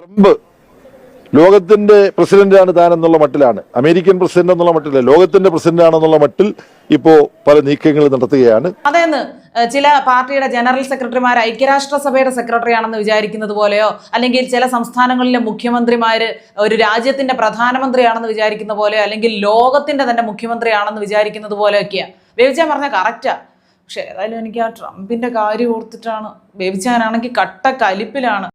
Trump ലോകത്തിന്റെ പ്രസിഡന്റാണ് താൻ എന്നുള്ള മട്ടിലാണ്. അമേരിക്കൻ പ്രസിഡന്റ് എന്നുള്ള മട്ടില്ല ലോകത്തിന്റെ പ്രസിഡന്റ് ആണെന്നുള്ള മട്ടിൽ ഇപ്പോ പല നീക്കങ്ങൾ നടത്തുകയാണ്. അതെന്ന് ചില പാർട്ടിയുടെ ജനറൽ സെക്രട്ടറിമാർ ഐക്യരാഷ്ട്രസഭയുടെ സെക്രട്ടറി ആണെന്ന് വിചാരിക്കുന്നത് പോലെയോ അല്ലെങ്കിൽ ചില സംസ്ഥാനങ്ങളിലെ മുഖ്യമന്ത്രിമാര് ഒരു രാജ്യത്തിന്റെ പ്രധാനമന്ത്രിയാണെന്ന് വിചാരിക്കുന്ന പോലെയോ അല്ലെങ്കിൽ ലോകത്തിന്റെ തന്നെ മുഖ്യമന്ത്രിയാണെന്ന് വിചാരിക്കുന്നത് പോലെയൊക്കെയാ. ബേബിച്ചാൻ പറഞ്ഞ കറക്റ്റാ. പക്ഷെ ഏതായാലും എനിക്ക് ആ ട്രംപിന്റെ കാര്യം ഓർത്തിട്ടാണ്. ബേബിച്ചാനാണെങ്കിൽ കട്ട കലിപ്പിലാണ്.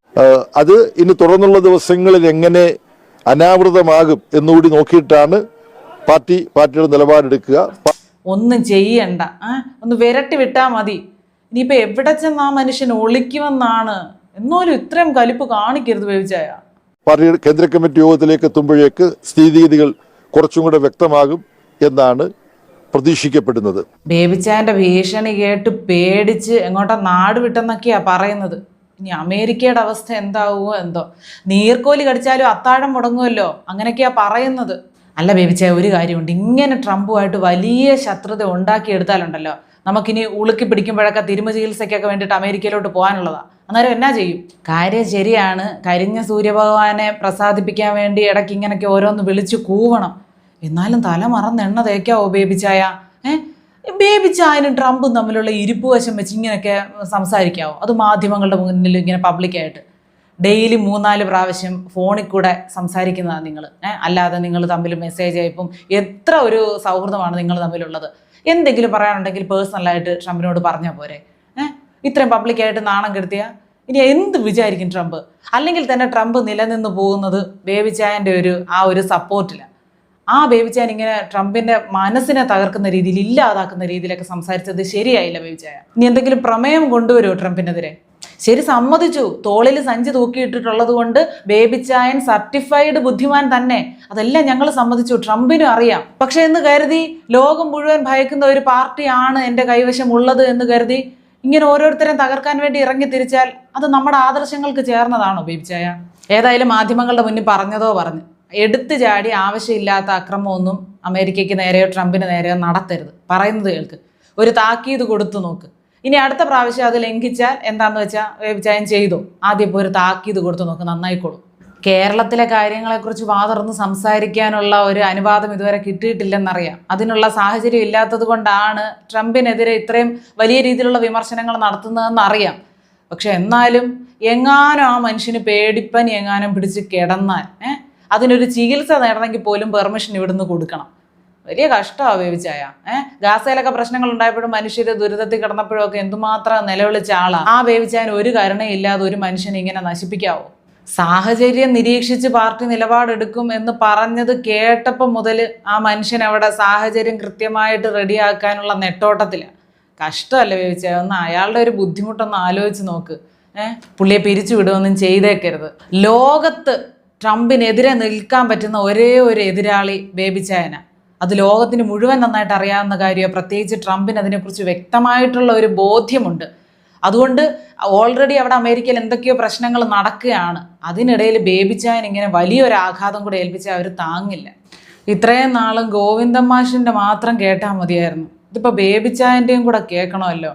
അത് ഇനി തുടർന്നുള്ള ദിവസങ്ങളിൽ എങ്ങനെ അനാവൃതമാകും എന്നുകൂടി നോക്കിയിട്ടാണ് പാർട്ടി പാർട്ടിയുടെ നിലപാടെടുക്കുക. ഒന്നും ചെയ്യണ്ട. ഒന്ന് വിരട്ടി വിട്ടാ മതി. ഇനിയിപ്പോ എവിടെ ചെന്ന് ആ മനുഷ്യൻ ഒളിക്കുമെന്നാണ്. എന്നോലും ഇത്രയും കലിപ്പ് കാണിക്കരുത് വിജയ പാർട്ടിയുടെ കേന്ദ്ര കമ്മിറ്റി യോഗത്തിലേക്ക് എത്തുമ്പോഴേക്ക് സ്ഥിതിഗതികൾ കുറച്ചും കൂടെ വ്യക്തമാകും എന്നാണ് പ്രതീക്ഷിക്കപ്പെടുന്നത്. ബേബിച്ചാന്റെ ഭീഷണി കേട്ട് പേടിച്ച് എങ്ങോട്ടാ നാട് വിട്ടെന്നൊക്കെയാ പറയുന്നത്. ഇനി അമേരിക്കയുടെ അവസ്ഥ എന്താവുമോ എന്തോ. നീർക്കോലി കടിച്ചാലും അത്താഴം മുടങ്ങുമല്ലോ. അങ്ങനെയൊക്കെയാ പറയുന്നത്. അല്ല ബേബിച്ച ഒരു കാര്യമുണ്ട്. ഇങ്ങനെ ട്രംപുമായിട്ട് വലിയ ശത്രുത ഉണ്ടാക്കിയെടുത്താലുണ്ടല്ലോ. നമുക്കിനി ഉളുക്കി പിടിക്കുമ്പോഴൊക്കെ തിരുമ ചികിത്സയ്ക്കൊക്കെ വേണ്ടിയിട്ട് അമേരിക്കയിലോട്ട് പോകാനുള്ളതാണ് അന്നേരം എന്നാ ചെയ്യും? കാര്യം ശരിയാണ്. കരിഞ്ഞ സൂര്യഭഗവാനെ പ്രസാദിപ്പിക്കാൻ വേണ്ടി ഇടയ്ക്ക് ഇങ്ങനെയൊക്കെ ഓരോന്ന് വിളിച്ച് കൂവണം. എന്നാലും തല മറന്നെണ്ണ തേക്കാവോ ബേബിച്ചായ? ഏ ബേബിച്ചായനും ട്രംപും തമ്മിലുള്ള ഇരിപ്പ് വശം വെച്ച് ഇങ്ങനെയൊക്കെ സംസാരിക്കാവോ? അത് മാധ്യമങ്ങളുടെ മുന്നിൽ ഇങ്ങനെ പബ്ലിക്കായിട്ട് ഡെയിലി മൂന്നാൽ പ്രാവശ്യം ഫോണിൽ കൂടെ സംസാരിക്കുന്നതാണ് നിങ്ങൾ അല്ലാതെ നിങ്ങൾ തമ്മിൽ മെസ്സേജ് അയപ്പും എത്ര ഒരു സൗഹൃദമാണ് നിങ്ങൾ തമ്മിലുള്ളത്. എന്തെങ്കിലും പറയാനുണ്ടെങ്കിൽ പേഴ്സണലായിട്ട് ട്രംപിനോട് പറഞ്ഞാൽ പോരെ. ഏഹ് ഇത്രയും പബ്ലിക്കായിട്ട് നാണം കെടുത്തിയ? ഇനി എന്ത് വിചാരിക്കും ട്രംപ്? അല്ലെങ്കിൽ തന്നെ ട്രംപ് നിലനിന്ന് പോകുന്നത് ബേബി ചായന്റെ ഒരു ആ ഒരു സപ്പോർട്ടിലാണ് ആ ബേബിച്ചാൻ ഇങ്ങനെ ട്രംപിന്റെ മനസ്സിനെ തകർക്കുന്ന രീതിയിൽ ഇല്ലാതാക്കുന്ന രീതിയിലൊക്കെ സംസാരിച്ചത് ശരിയായില്ല ബേബിച്ചായ ഇനി എന്തെങ്കിലും പ്രമേയം കൊണ്ടുവരുമോ ട്രംപിനെതിരെ? ശരി സമ്മതിച്ചു. തോളിൽ സഞ്ചി തൂക്കിയിട്ടിട്ടുള്ളത് കൊണ്ട് ബേബിച്ചായൻ സർട്ടിഫൈഡ് ബുദ്ധിമാൻ തന്നെ. അതെല്ലാം ഞങ്ങൾ സമ്മതിച്ചു. ട്രംപിനും അറിയാം. പക്ഷെ എന്ന് കരുതി ലോകം മുഴുവൻ ഭയക്കുന്ന ഒരു പാർട്ടിയാണ് എന്റെ കൈവശം ഉള്ളത് എന്ന് കരുതി ഇങ്ങനെ ഓരോരുത്തരെയും തകർക്കാൻ വേണ്ടി ഇറങ്ങി തിരിച്ചാൽ അത് നമ്മുടെ ആദർശങ്ങൾക്ക് ചേർന്നതാണോ ബേബിച്ചായ ഏതായാലും മാധ്യമങ്ങളുടെ മുന്നിൽ പറഞ്ഞതോ പറഞ്ഞു. എടുത്തു ചാടി ആവശ്യമില്ലാത്ത അക്രമമൊന്നും അമേരിക്കയ്ക്ക് നേരെയോ ട്രംപിന് നേരെയോ നടത്തരുത്. പറയുന്നത് കേൾക്ക്. ഒരു താക്കീത് കൊടുത്തു നോക്ക്. ഇനി അടുത്ത പ്രാവശ്യം അത് ലംഘിച്ചാൽ എന്താണെന്ന് വെച്ചാൽ വ്യഭിചാരം ചെയ്തു? ആദ്യം ഇപ്പോൾ ഒരു താക്കീത് കൊടുത്തു നോക്ക് നന്നായിക്കോളും. കേരളത്തിലെ കാര്യങ്ങളെക്കുറിച്ച് വാതർന്ന് സംസാരിക്കാനുള്ള ഒരു അനുവാദം ഇതുവരെ കിട്ടിയിട്ടില്ലെന്നറിയാം. അതിനുള്ള സാഹചര്യം ഇല്ലാത്തത് കൊണ്ടാണ് ട്രംപിനെതിരെ ഇത്രയും വലിയ രീതിയിലുള്ള വിമർശനങ്ങൾ നടത്തുന്നതെന്ന് അറിയാം. പക്ഷെ എന്നാലും എങ്ങാനും ആ മനുഷ്യന് പേടിപ്പനി എങ്ങാനും പിടിച്ച് കിടന്നാൽ അതിനൊരു ചികിത്സ നേടണമെങ്കിൽ പോലും പെർമിഷൻ ഇവിടുന്ന് കൊടുക്കണം. വലിയ കഷ്ടമാണ് വേവിച്ചായ ഏഹ് ഗാസയിലൊക്കെ പ്രശ്നങ്ങൾ ഉണ്ടായപ്പോഴും മനുഷ്യർ ദുരിതത്തിൽ കിടന്നപ്പോഴും ഒക്കെ എന്തുമാത്രം നിലവിളിച്ച ആളാണ് ആ വേവിച്ചാൻ ഒരു കരുണയില്ലാതെ ഒരു മനുഷ്യനെ ഇങ്ങനെ നശിപ്പിക്കാവോ? സാഹചര്യം നിരീക്ഷിച്ച് പാർട്ടി നിലപാടെടുക്കും എന്ന് പറഞ്ഞത് കേട്ടപ്പം മുതൽ ആ മനുഷ്യൻ അവിടെ സാഹചര്യം കൃത്യമായിട്ട് റെഡിയാക്കാനുള്ള നെട്ടോട്ടത്തിലാണ് കഷ്ടമല്ല വേവിച്ച ഒന്ന് അയാളുടെ ഒരു ബുദ്ധിമുട്ടൊന്ന് ആലോചിച്ച് നോക്ക്. ഏഹ് പുള്ളിയെ പിരിച്ചു വിടുകയൊന്നും ചെയ്തേക്കരുത്. ലോകത്ത് ട്രംപിനെതിരെ നിൽക്കാൻ പറ്റുന്ന ഒരേ ഒരു എതിരാളി ബേബി ചായന അത് ലോകത്തിന് മുഴുവൻ നന്നായിട്ട് അറിയാവുന്ന കാര്യമാണ്. പ്രത്യേകിച്ച് ട്രംപിന് അതിനെക്കുറിച്ച് വ്യക്തമായിട്ടുള്ള ഒരു ബോധ്യമുണ്ട്. അതുകൊണ്ട് ഓൾറെഡി അവിടെ അമേരിക്കയിൽ എന്തൊക്കെയോ പ്രശ്നങ്ങൾ നടക്കുകയാണ്. അതിനിടയിൽ ബേബി ചായൻ ഇങ്ങനെ വലിയൊരു ആഘാതം കൂടെ ഏൽപ്പിച്ചാൽ അവർ താങ്ങില്ല. ഇത്രയും നാളും ഗോവിന്ദൻ മാഷിന്റെ മാത്രം കേട്ടാൽ മതിയായിരുന്നു. ഇതിപ്പോൾ ബേബി ചായന്റെയും കൂടെ കേൾക്കണമല്ലോ.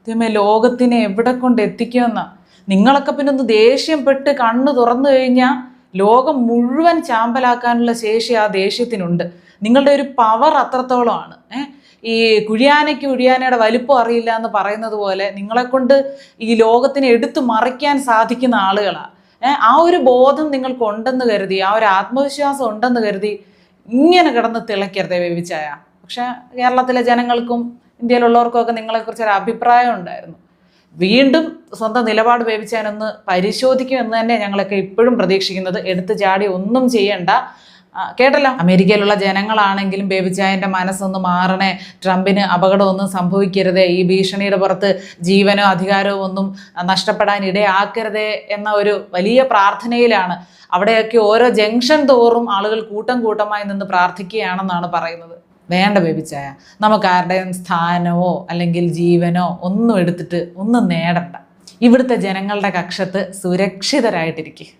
ഇതേമേ ലോകത്തിനെ എവിടെ കൊണ്ട് എത്തിക്കുമെന്ന. നിങ്ങളൊക്കെ പിന്നെ ഒന്ന് ദേഷ്യപ്പെട്ട് കണ്ണ് തുറന്നു കഴിഞ്ഞാൽ ലോകം മുഴുവൻ ചാമ്പലാക്കാനുള്ള ശേഷി ആ ദേഷ്യത്തിനുണ്ട്. നിങ്ങളുടെ ഒരു പവർ അത്രത്തോളമാണ്. ഈ കുഴിയാനയ്ക്ക് കുഴിയാനയുടെ വലിപ്പം അറിയില്ല എന്ന് പറയുന്നത് പോലെ നിങ്ങളെ കൊണ്ട് ഈ ലോകത്തിനെ എടുത്തു മറിക്കാൻ സാധിക്കുന്ന ആളുകളാണ് ആ ഒരു ബോധം നിങ്ങൾക്ക് ഉണ്ടെന്ന് കരുതി ആ ഒരു ആത്മവിശ്വാസം ഉണ്ടെന്ന് കരുതി ഇങ്ങനെ കിടന്ന് തിളയ്ക്കരുത് വേവിച്ചായ പക്ഷെ കേരളത്തിലെ ജനങ്ങൾക്കും ഇന്ത്യയിലുള്ളവർക്കും ഒക്കെ നിങ്ങളെക്കുറിച്ച് ഒരു അഭിപ്രായം ഉണ്ടായിരുന്നു. വീണ്ടും സ്വന്തം നിലപാട് വേവിച്ചാനൊന്ന് പരിശോധിക്കുമെന്ന് തന്നെ ഞങ്ങളൊക്കെ ഇപ്പോഴും പ്രതീക്ഷിക്കുന്നത്. എടുത്തു ചാടി ഒന്നും ചെയ്യണ്ട. കേട്ടല്ലോ? അമേരിക്കയിലുള്ള ജനങ്ങളാണെങ്കിലും ബേബിച്ചായന്റെ മനസ്സൊന്ന് മാറണേ. ട്രംപിന് അപകടമൊന്നും സംഭവിക്കരുതേ. ഈ ഭീഷണിയുടെ പുറത്ത് ജീവനോ അധികാരമോ ഒന്നും നഷ്ടപ്പെടാൻ ഇടയാക്കരുതേ എന്ന ഒരു വലിയ പ്രാർത്ഥനയിലാണ്. അവിടെയൊക്കെ ഓരോ ജംഗ്ഷൻ തോറും ആളുകൾ കൂട്ടം കൂട്ടമായി നിന്ന് പ്രാർത്ഥിക്കുകയാണെന്നാണ് പറയുന്നത്. വേണ്ട ബേബിച്ചായ നമുക്ക് ആരുടെയും സ്ഥാനമോ അല്ലെങ്കിൽ ജീവനോ ഒന്നും എടുത്തിട്ട് ഒന്നും നേടണ്ട. ഇവിടുത്തെ ജനങ്ങളുടെ കക്ഷത്ത് സുരക്ഷിതരായിട്ടിരിക്കുക